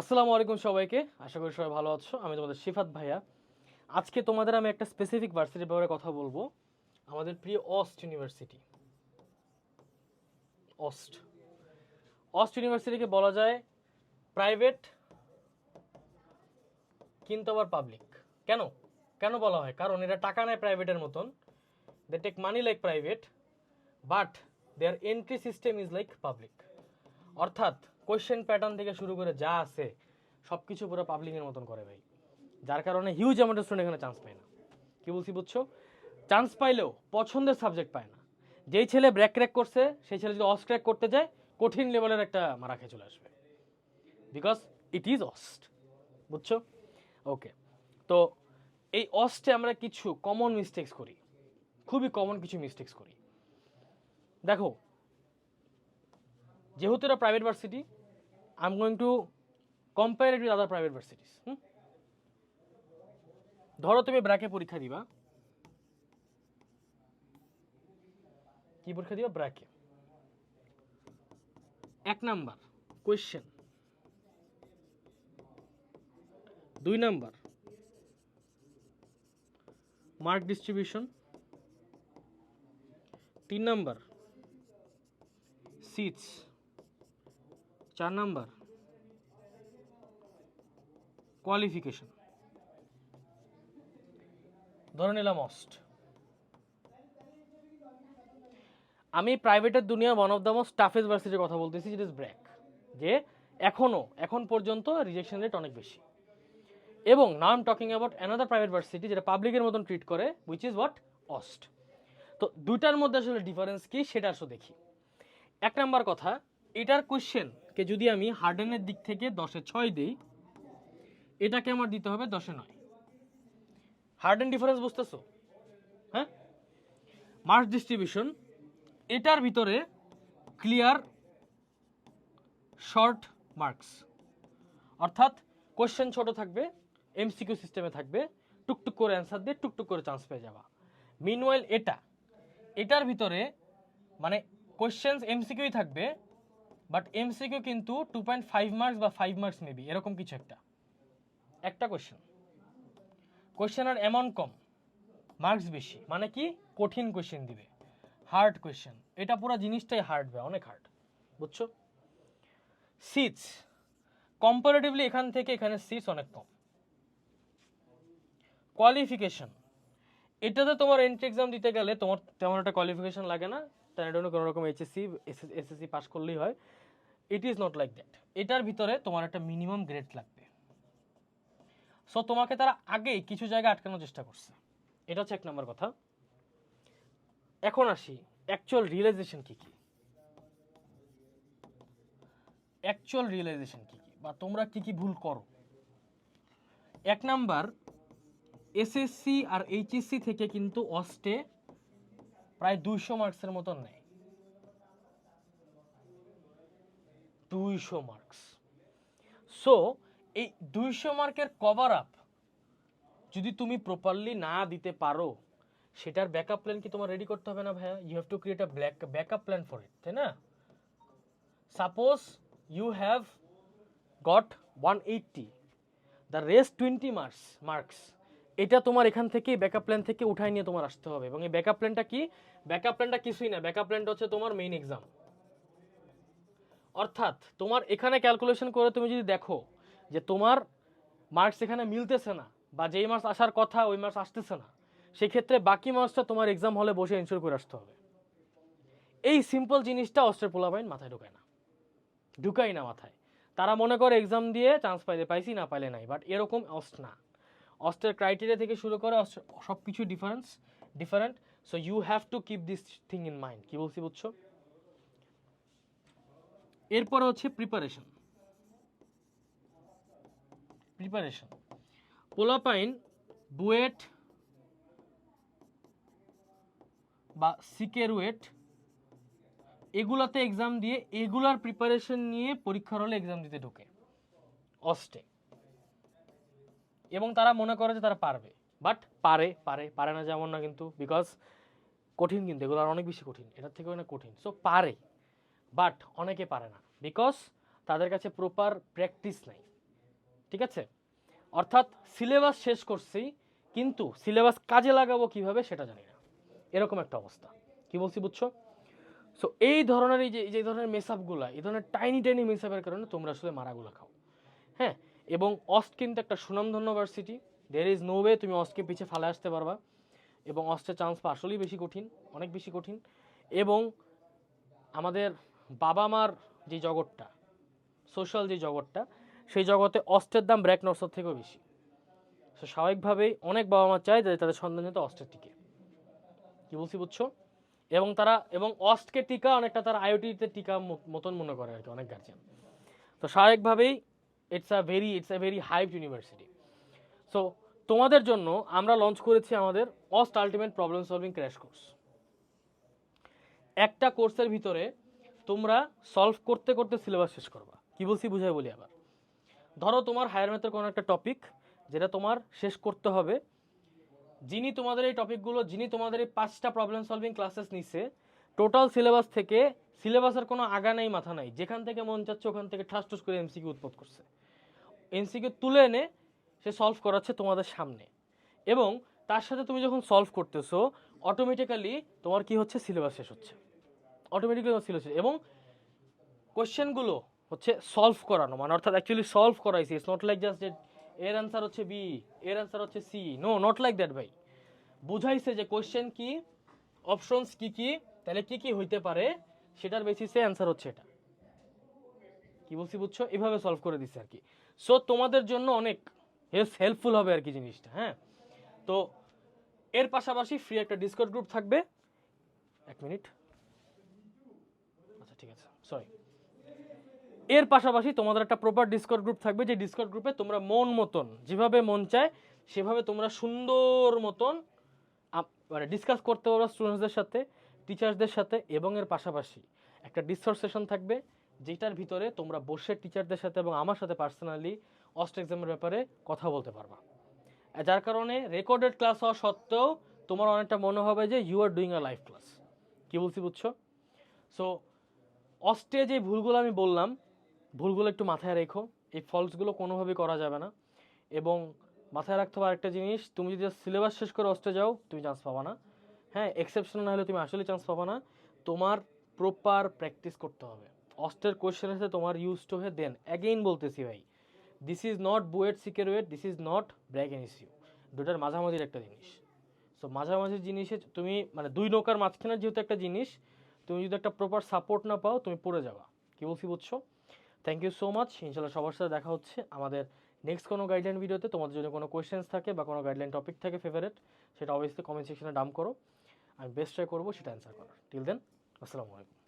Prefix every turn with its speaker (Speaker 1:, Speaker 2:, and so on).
Speaker 1: আসসালামু আলাইকুম সবাইকে। আশা করি সবাই ভালো আছো। আমি তোমাদের শিফাত ভাইয়া। আজকে তোমাদের আমি একটা স্পেসিফিক ভার্সিটির ব্যাপারে কথা বলব। আমাদের প্রিয় অস্ট ইউনিভার্সিটি অস্ট অস্ট ইউনিভার্সিটিকে বলা যায় প্রাইভেট কিন্তু আবার পাবলিক কেন? কেন বলা হয়? কারণ এরা টাকা নেয় প্রাইভেটের মতন। They take money like private but their entry system is like public অর্থাৎ কোয়েশ্চেন প্যাটার্ন থেকে শুরু করে যা আছে সব কিছু পুরো পাবলিকের মতন করে ভাই। যার কারণে হিউজ অ্যামাউন্টের স্টুডেন্ট এখানে চান্স পায় না। কি বলছি বুঝছ? চান্স পাইলেও পছন্দের সাবজেক্ট পায় না। যেই ছেলে ব্র্যাক ক্র্যাক করছে, সেই ছেলে যদি অস ক্র্যাক করতে যায়, কঠিন লেভেলের একটা মারা খেয়ে চলে আসবে। বিকজ ইট ইজ অস্ট বুঝছ? ওকে তো এই অস্টে আমরা কিছু কমন মিস্টেক্স করি। খুবই কমন কিছু মিস্টেক্স করি। দেখো, যেহেতু এটা private varsity I'm going to compare it with other private varsities ধরো তুমি ব্র্যাকে পরীক্ষা দিবা। কি পরীক্ষা দিবা? ব্র্যাকে এক নাম্বার কোয়েশ্চেন দুই নাম্বার মার্ক ডিস্ট্রিবিউশন তিন নাম্বার সিটস চার নাম্বার। কোয়ালিফিকেশন ধরে নিলাম অস্ট। আমি প্রাইভেটের দুনিয়া one of the most toughest ভার্সিটির কথা বলতেছি যেটা ইজ ব্র্যাক যে এখনও এখন পর্যন্ত রিজেকশন রেট অনেক বেশি। এবং now I'm talking about another private varsity যেটা পাবলিকের মতন ট্রিট করে উইচ ইজ হোয়াট অস্ট। তো দুইটার মধ্যে আসলে ডিফারেন্স কি, সেটা আসলে দেখি। এক নাম্বার কথা, এটার কোশ্চেনকে যদি আমি হার্ডেনের দিক থেকে দশে ছয় দিই, এটাকে আমার দিতে হবে দশে নয়। হার্ডেন ডিফারেন্স বুঝতেছো? হ্যাঁ? মার্কস ডিস্ট্রিবিউশন, এটার ভিতরে ক্লিয়ার শর্ট মার্কস। অর্থাৎ কোশ্চেন ছোট থাকবে, এমসিকিউ সিস্টেমে থাকবে, টুকটুক করে অ্যান্সার দিয়ে টুকটুক করে চান্স পেয়ে যাওয়া মিনওয়েল এটা, এটার ভিতরে মানে কোশ্চেন্স এমসিকিউই থাকবে বাট এমসিকিউ কিন্তু টু পয়েন্ট ফাইভ মার্কস বা ফাইভ মার্কস মেবি এরকম কিছু একটা। একটা কোশ্চেন কোশ্চেনের অ্যামাউন্ট কম মার্কস বেশি মানে কি? কঠিন কোশ্চেন দিবে। হার্ড কোয়েশ্চেন এটা পুরো জিনিসটাই হার্ড ভাই, অনেক হার্ড বুঝছ? সিটস কম্পারেটিভলি এখান থেকে এখানে সিটস অনেক কম। কোয়ালিফিকেশন এটাতে তোমার এন্ট্রি এক্সাম দিতে গেলে তোমার তেমন একটা কোয়ালিফিকেশন লাগে না। জন্য কোনো রকম এইচএসসি এসএসসি পাস করলেই হয়। It is not like that এটার ভিতরে তোমার একটা মিনিমাম গ্রেড লাগবে। সো তোমাকে তারা আগেই কিছু জায়গায় আটকানোর চেষ্টা করছে। এটা হচ্ছে এক নম্বর কথা। এখন আসি অ্যাকচুয়াল রিয়েলাইজেশন কি কি? অ্যাকচুয়াল রিয়েলাইজেশন কি কি? বা তোমরা কি কি ভুল করো? এক নাম্বার এসএসসি আর এইচএসসি থেকে কিন্তু অস্টে প্রায় দুইশো মার্কসের মতন নেয়। দুইশো মার্কস। সো এই দুইশো মার্কের কভার আপ যদি তুমি প্রপারলি না দিতে পারো, সেটার ব্যাকআপ প্ল্যান কি তোমার রেডি করতে হবে না ভাইয়া? You have to create a black backup plan for it তাই না? Suppose you have got one eighty the rest twenty marks marks এটা তোমার এখান থেকে ব্যাকআপ প্ল্যান থেকে উঠাই নিয়ে তোমার আসতে হবে। এবং এই ব্যাকআপ প্ল্যানটা কি? ব্যাকআপ প্ল্যানটা কিছুই না। ব্যাকআপ প্ল্যানটা হচ্ছে তোমার মেইন এক্সাম অর্থাৎ তোমার এখানে ক্যালকুলেশন করে তুমি যদি দেখো যে তোমার মার্কস এখানে মিলতেছে না বা যেই মার্কস আসার কথা ওই মার্কস আসতেছে না, সেক্ষেত্রে বাকি মার্কসটা তোমার এক্সাম হলে বসে ইনশোর করে আসতে হবে। এই সিম্পল জিনিসটা অস্ট্রের পোলাবাইন মাথায় ঢুকায় না। ঢুকাই না মাথায়। তারা মনে করে এক্সাম দিয়ে চান্স পাইলে পাইছি, না পাইলে নাই। বাট এরকম অস্ট না। অস্টের ক্রাইটেরিয়া থেকে শুরু করে সব কিছু difference different so you have to keep this thing in mind কি বলছি বুঝছ? এরপরে হচ্ছে প্রিপারেশন প্রিপারেশন পোলাপাইন বুয়েট বা সিকেরুয়েট এগুলাতে এক্সাম দিয়ে, এগুলার প্রিপারেশন নিয়ে পরীক্ষার হলে এক্সাম দিতে ঢোকে। অস্টে এবং তারা মনে করে যে তারা পারবে। বাট পারে পারে পারে না যেমন না কিন্তু বিকজ কঠিন কিন্তু, এগুলো আর অনেক বেশি কঠিন, এটার থেকে অনেক কঠিন। সো পারে বাট অনেকে পারে না। বিকজ তাদের কাছে প্রপার প্র্যাকটিস নাই। ঠিক আছে? অর্থাৎ সিলেবাস শেষ করছি, কিন্তু সিলেবাস কাজে লাগাবো কীভাবে সেটা জানি না। এরকম একটা অবস্থা। কি বলছি বুঝছ? সো এই ধরনের এই যে, এই ধরনের মেসআপগুলো এই ধরনের টাইনি টাইনি মেসআপের কারণে তোমরা আসলে মারাগুলো খাও। হ্যাঁ? এবং অস্ট কিন্তু একটা সুনামধন্য ভার্সিটি দের ইজ নো ওয়ে তুমি অস্টকে পিছিয়ে ফালে আসতে পারবা। এবং অস্টের চান্স পা আসলেই বেশি কঠিন, অনেক বেশি কঠিন। এবং আমাদের বাবা মার যে জগৎটা সোশ্যাল যে জগৎটা, সেই জগতে অস্টের দাম ব্র্যাক নর্সের থেকেও বেশি। সো স্বাভাবিকভাবেই অনেক বাবা মা চায় যে তাদের সন্তান যাতে অস্টের টিকে। কি বলছি বুঝছ? এবং তারা, এবং অস্টকে টিকা অনেকটা তারা আইওটিতে টিকা মত- মতন মনে করে আর কি, অনেক গার্জিয়ান তো, স্বাভাবিকভাবেই it's a very it's a very hype university so তোমাদের জন্য আমরা লঞ্চ করেছি আমাদের AUST ultimate problem solving crash course একটা কোর্সের ভিতরে তোমরা সলভ করতে করতে সিলেবাস শেষ করবা। কি বলছি, বুঝাই বলি আবার। ধরো তোমার হায়ার ম্যাথের কোনো একটা টপিক যেটা তোমার শেষ করতে হবে। যিনি তোমাদের এই টপিকগুলো যিনি তোমাদের এই পাঁচটা প্রবলেম সলভিং ক্লাসেস নিছে টোটাল সিলেবাস থেকে সিলেবাসের কোনো আগা নাই, মাথা নাই। যেখান থেকে মন চাচ্ছে ওখান থেকে ঠাস ঠুস করে এমসিকিউ উৎপদ করছে। এমসিকিউ তুলে এনে সে সলভ করাচ্ছে তোমাদের সামনে। এবং তার সাথে তুমি যখন সলভ করতেছো অটোমেটিক্যালি তোমার কি হচ্ছে? সিলেবাস শেষ হচ্ছে। অটোমেটিক্যালি তোমার সিলেবাস এবং কোয়েশ্চেনগুলো হচ্ছে সলভ করানো। মানে অর্থাৎ অ্যাকচুয়ালি সলভ করাইছি। ইটস নট লাইক জাস্ট এর অ্যান্সার হচ্ছে বি এর অ্যান্সার হচ্ছে C no not like that ভাই। বুঝাইছে যে কোশ্চেন কি অপশনস কি কি তাহলে কি কি হইতে পারে? সেটার বেসিসে অ্যান্সার হচ্ছে এটা। কি বলছি বুঝছ? এভাবে সলভ করে দিছে আর কি। সো তোমাদের জন্য অনেক হেল্পফুল হবে আর কি জিনিসটা হ্যাঁ? তো, এর পাশাপাশি ফ্রি একটা ডিসকর্ড গ্রুপ থাকবে। এক মিনিট আচ্ছা ঠিক আছে। সরি এর পাশাপাশি তোমাদের একটা প্রপার ডিসকর্ড গ্রুপ থাকবে, যে ডিসকর্ড গ্রুপে তোমরা মন মতন, যেভাবে মন চায়, সেভাবে তোমরা সুন্দর মতন মানে ডিসকাস করতে পারবে স্টুডেন্টসদের সাথে। টিচার্সদের সাথে এবং এর পাশাপাশি একটা ডিসকর্ড সেশন থাকবে যেটার ভিতরে তোমরা বসে টিচারদের সাথে এবং আমার সাথে পার্সোনালি অস্ট এক্সামের ব্যাপারে কথা বলতে পারবা। যার কারণে রেকর্ডেড ক্লাস হওয়া সত্ত্বেও তোমার অনেকটা মনে হবে যে you are doing a live class কী বলছি বুঝছ? সো অস্টে যে ভুলগুলো আমি বললাম, ভুলগুলো একটু মাথায় রেখো। এই ফলসগুলো কোনোভাবেই করা যাবে না। এবং মাথায় রাখতে হবে আরেকটা জিনিস, তুমি যদি সিলেবাস শেষ করে অস্টে যাও, তুমি চান্স পাবা না। হ্যাঁ এক্সেপশন না হলে তুমি আসলে চান্স পাবা না। তোমার প্রপার প্র্যাকটিস করতে হবে। অস্টের কোয়েশ্চেন এসে তোমার ইউজ টু হয়ে দেন অ্যাগেইন বলতেছি ভাই this is not BUET সিকিউরেট this is not BRAC an issue দুটার মাঝামাঝির একটা জিনিস। সো মাঝামাঝি জিনিসে তুমি মানে দুই নৌকার মাঝখানের যেহেতু একটা জিনিস, তুমি যদি একটা প্রপার সাপোর্ট না পাও, তুমি পড়ে যাবা। কি বলছি বুঝছ? থ্যাংক ইউ সো মাচ ইনশাল্লাহ সবার সাথে দেখা হচ্ছে। আমাদের নেক্সট কোনো গাইডলাইন ভিডিওতে তোমাদের যদি কোনো কোয়েশ্চেন্স থাকে বা কোনো গাইডলাইন টপিক থাকে ফেভারেট সেটা অবশ্যই কমেন্ট সেকশনে ডাম করো। আমি বেস্ট ট্রাই করব সেটা অ্যান্সার করার। টিল দেন আসসালামু আলাইকুম।